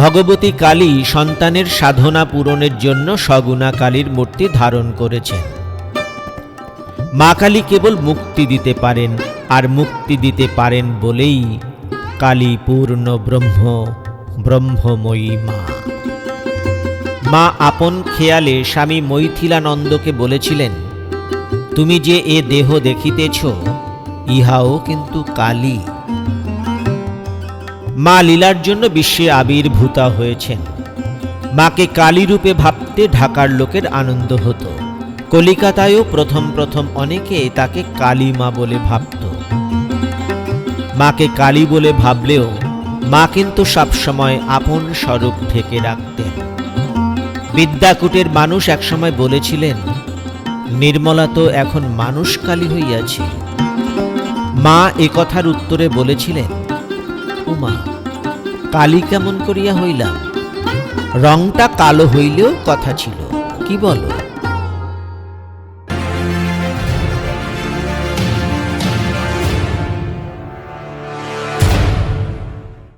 ভগবতী কালী সন্তানের সাধনা পূরণের জন্য সগুণা কালীর মূর্তি ধারণ করেছেন। মা কালী কেবল মুক্তি দিতে পারেন আর মুক্তি দিতে পারেন বলেই কালী পূর্ণ ব্রহ্ম, ব্রহ্মময়ী মা। মা আপন খেয়ালে স্বামী মৈথিলানন্দকে বলেছিলেন, তুমি যে এ দেহ দেখিতেছ, ইহাও কিন্তু কালী। মা লীলার জন্য বিশ্বে আবির্ভূতা হয়েছেন। মাকে কালী রূপে ভাবতে ঢাকার লোকের আনন্দ হতো। কলিকাতায়ও প্রথম প্রথম অনেকে তাকে কালী মা বলে ভাবত। মাকে কালী বলে ভাবলেও মা কিন্তু সবসময় আপন স্বরূপ ঢেকে রাখতেন। বিদ্যাকুটের মানুষ একসময় বলেছিলেন, নির্মলা তো এখন মানুষ কালী হইয়াছে। মা এ কথার উত্তরে বলেছিলেন উমা কালি কেমন করিয়া হইলাম? রংটা কালো হইলেও কথা ছিল কি বলো?